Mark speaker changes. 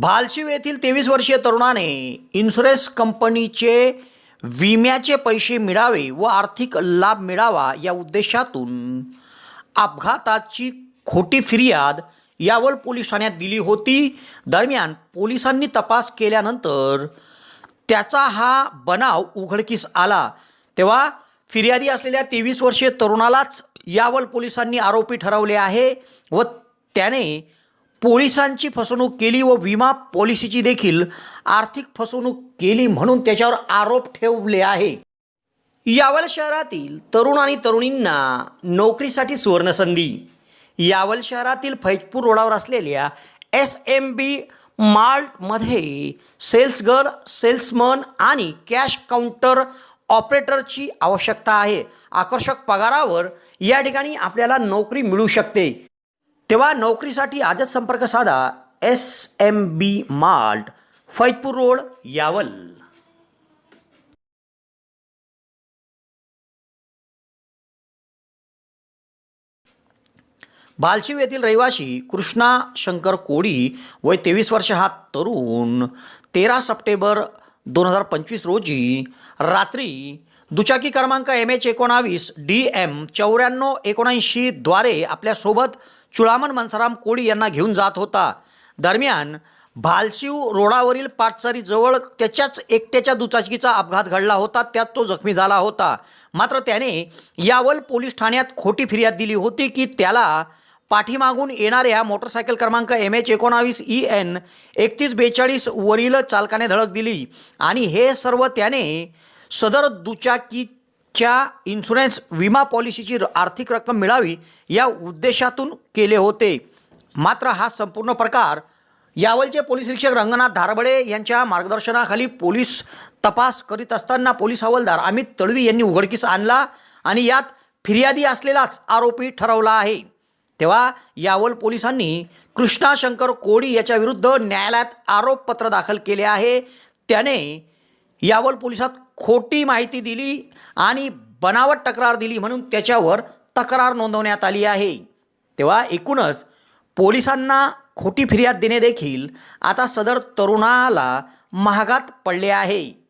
Speaker 1: भालशिव येथील तेवीस वर्षीय तरुणाने इन्शुरन्स कंपनीचे विम्याचे पैसे मिळावे व आर्थिक लाभ मिळावा या उद्देशातून अपघाताची खोटी फिर्याद यावल पोलीस ठाण्यात दिली होती. दरम्यान पोलिसांनी तपास केल्यानंतर त्याचा हा बनाव उघडकीस आला. तेव्हा फिर्यादी असलेल्या तेवीस वर्षीय तरुणालाच यावल पोलिसांनी आरोपी ठरवले आहे व त्याने पोलिसांची फसवणूक केली व विमा पॉलिसीची देखील आर्थिक फसवणूक केली म्हणून त्याच्यावर आरोप ठेवले आहे. यावल शहरातील तरुण आणि तरुणींना नोकरीसाठी सुवर्णसंधी. यावल शहरातील फैजपूर रोडावर असलेल्या एस एम बी मार्टमध्ये सेल्स गर्ल सेल्समन आणि कॅश काउंटर ऑपरेटरची आवश्यकता आहे. आकर्षक पगारावर या ठिकाणी आपल्याला नोकरी मिळू शकते. तेव्हा नोकरीसाठी आजच संपर्क साधा. S M B mart Faizpur road Yawal. Balshiv येथील रहिवासी कृष्णा शंकर कोडी वय तेवीस वर्ष हा तरुण. तेरा सप्टेंबर दोन हजार पंचवीस रोजी रात्री दुचाकी क्रमांक एम एच एकोणावीस डी एम चौऱ्याण्णव एकोणऐंशीद्वारे आपल्यासोबत चुळामन मनसराम कोळी यांना घेऊन जात होता. दरम्यान भालशिव रोडावरील पाटसरीजवळ त्याच्याच एकट्याच्या दुचाकीचा अपघात घडला होता त्यात तो जखमी झाला होता. मात्र त्याने यावल पोलीस ठाण्यात खोटी फिर्याद दिली होती की त्याला पाठीमागून येणाऱ्या मोटरसायकल क्रमांक एम एच एकोणावीस ई एन एकतीस बेचाळीस वरील चालकाने धडक दिली. आणि हे सर्व त्याने सदर दुचाकीच्या इन्शुरन्स विमा पॉलिसीची र- आर्थिक रक्कम मिळावी या उद्देशातून केले होते. मात्र हा संपूर्ण प्रकार यावलचे पोलीस निरीक्षक रंगनाथ धारबडे यांच्या मार्गदर्शनाखाली पोलीस तपास करीत असताना पोलीस हवालदार अमित तळवी यांनी उघडकीस आणला आणि यात फिर्यादी असलेलाच आरोपी ठरवला आहे. तेव्हा यावल पोलिसांनी कृष्णाशंकर कोडी याच्या विरुद्ध न्यायालयात आरोपपत्र दाखल केले आहे. त्याने यावल पोलिसात खोटी माहिती दिली आणि बनावट तक्रार दिली म्हणून त्याच्यावर तक्रार नोंदवण्यात आली आहे. तेव्हा एकूणच पोलिसांना खोटी फिर्याद देणे देखील आता सदर तरुणाला महागात पडले आहे.